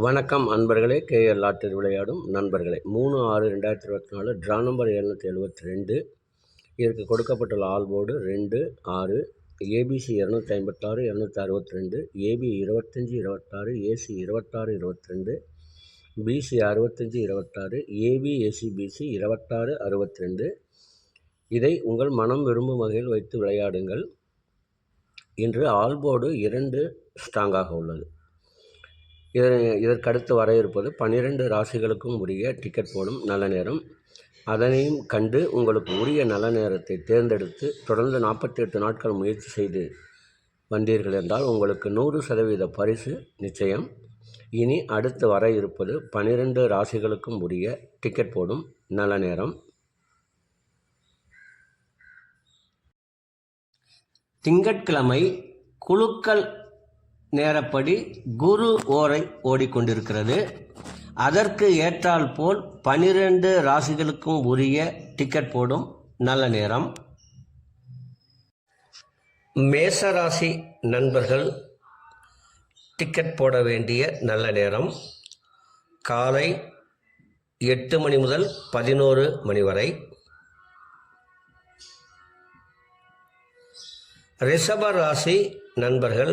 வணக்கம் அன்பர்களே KL lottery விளையாடும் நண்பர்களே. மூணு ஆறு ரெண்டாயிரத்தி இருபத்தி நாலு ட்ரா நம்பர் எழுநூற்றி எழுபத்தி ரெண்டு. இதற்கு கொடுக்கப்பட்டுள்ள ஆல் போர்டு ரெண்டு ஆறு ஏபிசி இரநூத்தி ஐம்பத்தாறு இரநூத்தி அறுபத்தி ரெண்டு ஏபி இருபத்தஞ்சி இருபத்தாறு ஏசி இருபத்தாறு இருபத்தி ரெண்டு பிசி அறுபத்தஞ்சி இருபத்தாறு ஏபி ஏசி பிசி இருபத்தாறு அறுபத்தி ரெண்டு. இதை உங்கள் மனம் விரும்பும் வகையில் வைத்து விளையாடுங்கள். இன்று ஆல்போர்டு இரண்டு ஸ்ட்ராங்காக உள்ளது. இதனை இதற்கடுத்து வர இருப்பது பன்னிரெண்டு ராசிகளுக்கும் உரிய டிக்கெட் போடும் நல்ல நேரம். அதனையும் கண்டு உங்களுக்கு உரிய நல்ல நேரத்தை தேர்ந்தெடுத்து தொடர்ந்து நாற்பத்தி எட்டு நாட்கள் முயற்சி செய்து வந்தீர்கள் என்றால் உங்களுக்கு நூறு சதவீத பரிசு நிச்சயம். இனி அடுத்து வர இருப்பது பனிரெண்டு ராசிகளுக்கும் உரிய டிக்கெட் போடும் நல்ல நேரம். திங்கட்கிழமை குழுக்கள் நேரப்படி குரு ஓரை ஓடிக்கொண்டிருக்கிறது. அதற்கு ஏற்றால் போல் பனிரெண்டு ராசிகளுக்கும் உரிய டிக்கெட் போடும் நல்ல நேரம். மேசராசி நண்பர்கள் டிக்கெட் போட வேண்டிய நல்ல நேரம். காலை எட்டு மணி முதல் பதினோரு மணி வரை. ரிஷப ராசி நண்பர்கள்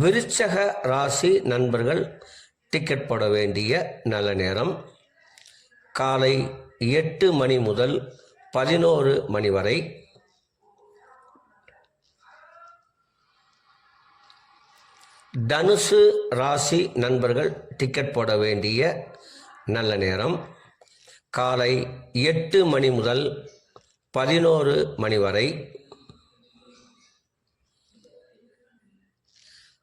விருச்சக ராசி நண்பர்கள் டிக்கெட் போட வேண்டிய நல்ல நேரம். காலை எட்டு மணி முதல் பதினோரு மணி வரை. தனுசு ராசி நண்பர்கள் டிக்கெட் போட வேண்டிய நல்ல நேரம். காலை எட்டு மணி முதல் பதினோரு மணி வரை.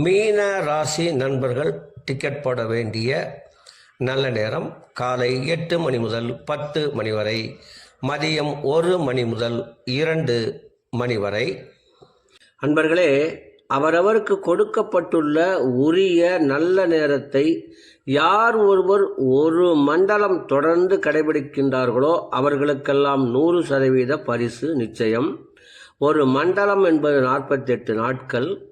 மீன ராசி நண்பர்கள் டிக்கெட் போட வேண்டிய நல்ல நேரம். காலை எட்டு மணி முதல் பத்து மணி வரை. மதியம் ஒரு மணி முதல் இரண்டு மணி வரை. அன்பர்களே அவரவருக்கு கொடுக்கப்பட்டுள்ள உரிய நல்ல நேரத்தை யார் ஒருவர் ஒரு மண்டலம் தொடர்ந்து கடைபிடிக்கின்றார்களோ அவர்களுக்கெல்லாம் நூறு சதவீத பரிசு நிச்சயம். ஒரு மண்டலம் என்பது நாற்பத்தெட்டு நாட்கள்.